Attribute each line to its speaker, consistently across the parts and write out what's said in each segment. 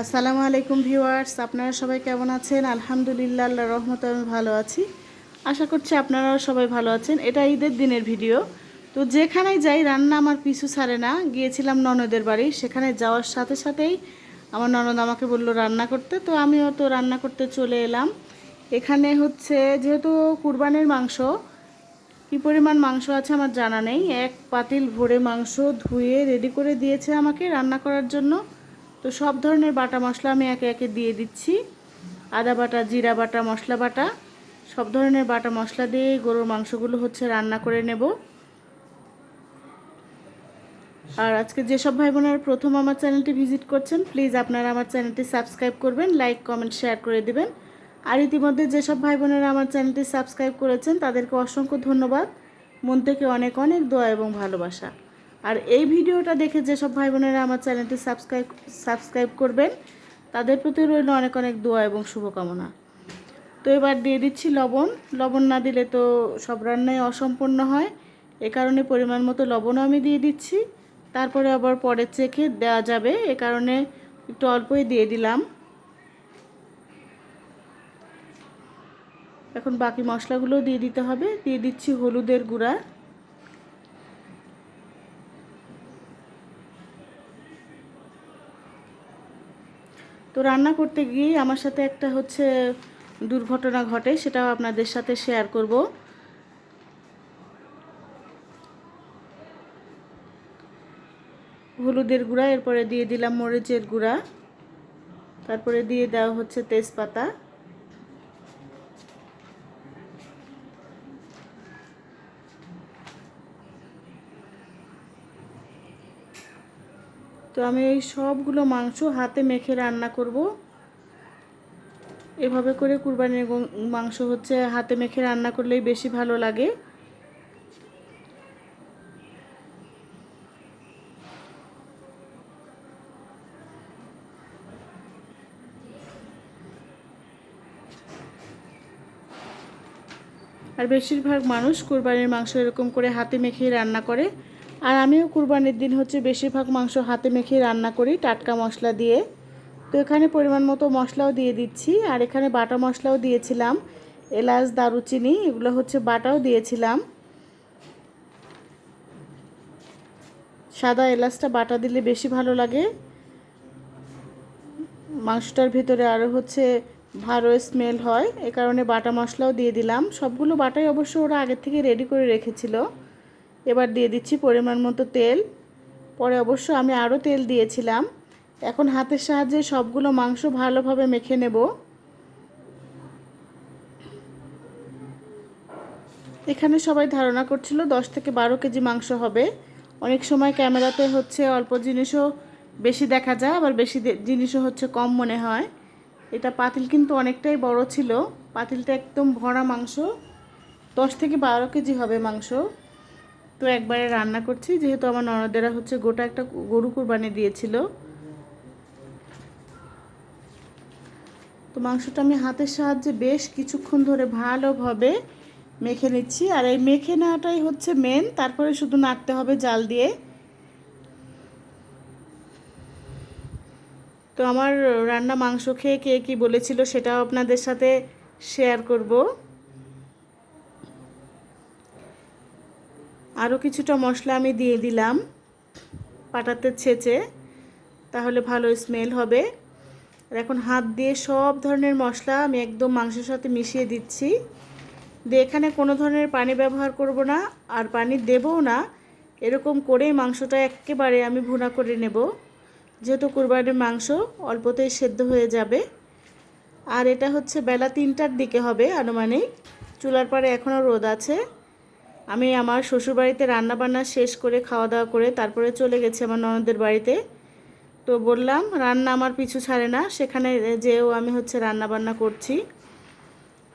Speaker 1: আসসালামু আলাইকুম ভিউয়ার্স, আপনারা সবাই কেমন আছেন? আলহামদুলিল্লাহ আল্লাহ রহমতে আমি ভালো আছি। আশা করছি আপনারাও সবাই ভালো আছেন। এটা ঈদের দিনের ভিডিও। তো যেখানেই যাই, রান্না আমার পিছু ছাড়ে না। গিয়েছিলাম ননদের বাড়ি। সেখানে যাওয়ার সাথে সাথেই আমার ননদ আমাকে বলল, রান্না করতে? তো আমিও তো রান্না করতে চলে এলাম। এখানে হচ্ছে, যেহেতু কুরবানের মাংস, কি পরিমাণ মাংস আছে আমার জানা নেই। এক পাতিল ভরে মাংস ধুয়ে রেডি করে দিয়েছে আমাকে রান্না করার জন্য। তো সব ধরনের বাটা মশলা আমি একে একে দিয়ে দিচ্ছি। আদা বাটা, জিরা বাটা, মশলা বাটা, সব ধরনের বাটা মশলা দিয়ে গরুর মাংসগুলো হচ্ছে রান্না করে নেব। আর আজকে যেসব ভাই বোনেরা প্রথম আমার চ্যানেলটি ভিজিট করছেন, প্লিজ আপনারা আমার চ্যানেলটি সাবস্ক্রাইব করবেন, লাইক, কমেন্ট, শেয়ার করে দিবেন। আর ইতিমধ্যে যেসব ভাই বোনেরা আমার চ্যানেলটি সাবস্ক্রাইব করেছেন, তাদেরকে অসংখ্য ধন্যবাদ। মন থেকে অনেক অনেক দোয়া এবং ভালোবাসা। আর এই ভিডিওটা দেখে যেসব ভাই বোনেরা আমার চ্যানেলটি সাবস্ক্রাইব সাবস্ক্রাইব করবেন, তাদের প্রতি রইল অনেক অনেক দোয়া এবং শুভকামনা। তো এবার দিয়ে দিচ্ছি লবণ। লবণ না দিলে তো সব রান্নাই অসম্পূর্ণ হয়। এ কারণে পরিমাণ মতো লবণও আমি দিয়ে দিচ্ছি। তারপরে আবার পরে চেখে দেওয়া যাবে। এ কারণে একটু অল্পই দিয়ে দিলাম। এখন বাকি মশলাগুলো দিয়ে দিতে হবে। দিয়ে দিচ্ছি হলুদের গুঁড়া। তো রান্না করতে গিয়ে আমার সাথে একটা হচ্ছে দুর্ঘটনা ঘটে, সেটাও আপনাদের সাথে শেয়ার করব। হলুদের গুঁড়া, এরপরে দিয়ে দিলাম মরিচের গুঁড়া, তারপরে দিয়ে দেওয়া হচ্ছে তেজপাতা। তো আমি এই সবগুলো মাংস হাতে মেখে রান্না করব। এভাবে করে কুরবানির মাংস হচ্ছে হাতে মেখে রান্না করলেই বেশি ভালো লাগে। আর বেশিরভাগ মানুষ কুরবানির মাংস এরকম করে হাতে মেখেই রান্না করে। আর আমিও কুরবানির দিন হচ্ছে বেশিরভাগ মাংস হাতে মেখে রান্না করি, টাটকা মশলা দিয়ে। তো এখানে পরিমাণ মতো মশলাও দিয়ে দিচ্ছি, আর এখানে বাটা মশলাও দিয়েছিলাম, এলাচ, দারুচিনি, এগুলো হচ্ছে বাটাও দিয়েছিলাম। সাদা এলাচটা বাটা দিলে বেশি ভালো লাগে। মাংসটার ভিতরে আরও হচ্ছে ভালো স্মেল হয়, এ কারণে বাটা মশলাও দিয়ে দিলাম। সবগুলো বাটাই অবশ্য ওরা আগের থেকে রেডি করে রেখেছিল। এবার দিয়ে দিচ্ছি পরিমাণ মতো তেল। পরে অবশ্য আমি আরও তেল দিয়েছিলাম। এখন হাতের সাহায্যে সবগুলো মাংস ভালোভাবে মেখে নেব। এখানে সবাই ধারণা করছিল দশ থেকে বারো কেজি মাংস হবে। অনেক সময় ক্যামেরাতে হচ্ছে অল্প জিনিসও বেশি দেখা যায়, আবার বেশি জিনিসও হচ্ছে কম মনে হয়। এটা পাতিল কিন্তু অনেকটাই বড় ছিল। পাতিলটা একদম ভরা মাংস। দশ থেকে বারো কেজি হবে মাংস। তো একবারে রান্না করছি, যেহেতু আমার ননদেরা হচ্ছে গোটা একটা গরু কোরবানি দিয়েছিল। তো মাংসটা আমি হাতের সাহায্যে বেশ কিছুক্ষণ ধরে ভালোভাবে মেখে নিচ্ছি। আর এই মেখে নেওয়াটাই হচ্ছে মেন তারপরে শুধু নাড়তে হবে জাল দিয়ে। তো আমার রান্না মাংস খেয়ে কে কী বলেছিল সেটাও আপনাদের সাথে শেয়ার করব। আরও কিছুটা মশলা আমি দিয়ে দিলাম পাটাতে ছেঁচে, তাহলে ভালো স্মেল হবে। আর এখন হাত দিয়ে সব ধরনের মশলা আমি একদম মাংসের সাথে মিশিয়ে দিচ্ছি। দিয়ে এখানে কোনো ধরনের পানি ব্যবহার করব না, আর পানি দেবও না। এরকম করেই মাংসটা একেবারে আমি ভুনা করে নেব। যেহেতু কুরবানির মাংস অল্পতেই সেদ্ধ হয়ে যাবে। আর এটা হচ্ছে বেলা তিনটার দিকে হবে আনুমানিক। চুলার পরে এখনও রোদ আছে। আমি আমার শ্বশুরবাড়িতে রান্নাবান্না শেষ করে খাওয়া দাওয়া করে তারপরে চলে গেছি আমার ননদের বাড়িতে। তো বললাম, রান্না আমার পিছু ছাড়ে না, সেখানে যেও আমি হচ্ছে রান্না বান্না করছি।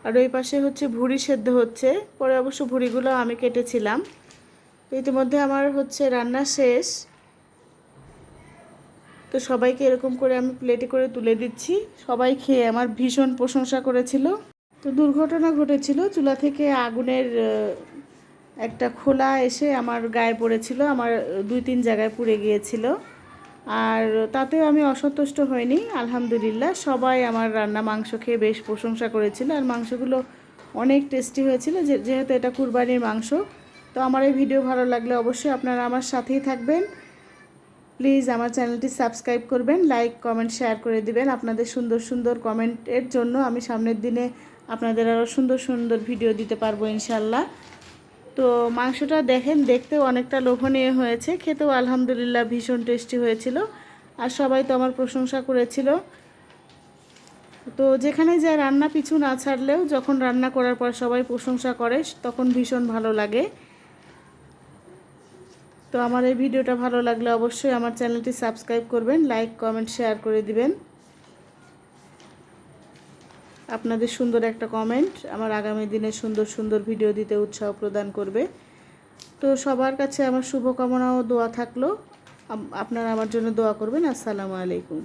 Speaker 1: আর ওই পাশে হচ্ছে ভুড়ি সেদ্ধ হচ্ছে, পরে অবশ্য ভুড়িগুলো আমি কেটেছিলাম। ইতিমধ্যে আমার হচ্ছে রান্না শেষ। তো সবাইকে এরকম করে আমি প্লেটে করে তুলে দিচ্ছি। সবাই খেয়ে আমার ভীষণ প্রশংসা করেছিল। তো দুর্ঘটনা ঘটেছিল চুলা থেকে আগুনের একটা খোলা এসে আমার গায়ে পড়েছিল, আমার দুই তিন জায়গায় পুড়ে গিয়েছিল। আর তাতেও আমি অসন্তুষ্ট হইনি, আলহামদুলিল্লাহ। সবাই আমার রান্না মাংস খেয়ে বেশ প্রশংসা করেছিল, আর মাংসগুলো অনেক টেস্টি হয়েছিল যেহেতু এটা কুরবানির মাংস। তো আমার এই ভিডিও ভালো লাগলে অবশ্যই আপনারা আমার সাথেই থাকবেন। প্লিজ আমার চ্যানেলটি সাবস্ক্রাইব করবেন, লাইক, কমেন্ট, শেয়ার করে দিবেন। আপনাদের সুন্দর সুন্দর কমেন্টের জন্য আমি সামনের দিনে আপনাদের আরও সুন্দর সুন্দর ভিডিও দিতে পারব ইনশাল্লাহ তো মাংসটা দেখেন, দেখতেও অনেকটা লোভনীয় হয়েছে। খেতেও আলহামদুলিল্লাহ ভীষণ টেস্টি হয়েছিল। আর সবাই তো আমার প্রশংসা করেছিল। তো যেখানে যায় রান্না পিছু না ছাড়লেও যখন রান্না করার পর সবাই প্রশংসা করে, তখন ভীষণ ভালো লাগে। তো আমার এই ভিডিওটা ভালো লাগলে অবশ্যই আমার চ্যানেলটি সাবস্ক্রাইব করবেন, লাইক, কমেন্ট, শেয়ার করে দিবেন। আপনাদের সুন্দর একটা কমেন্ট আমার আগামী দিনে সুন্দর সুন্দর ভিডিও দিতে উৎসাহ প্রদান করবে। তো সবার কাছে আমার শুভকামনা ও দোয়া থাকল। আপনারা আমার জন্য দোয়া করবেন। আসসালামু আলাইকুম।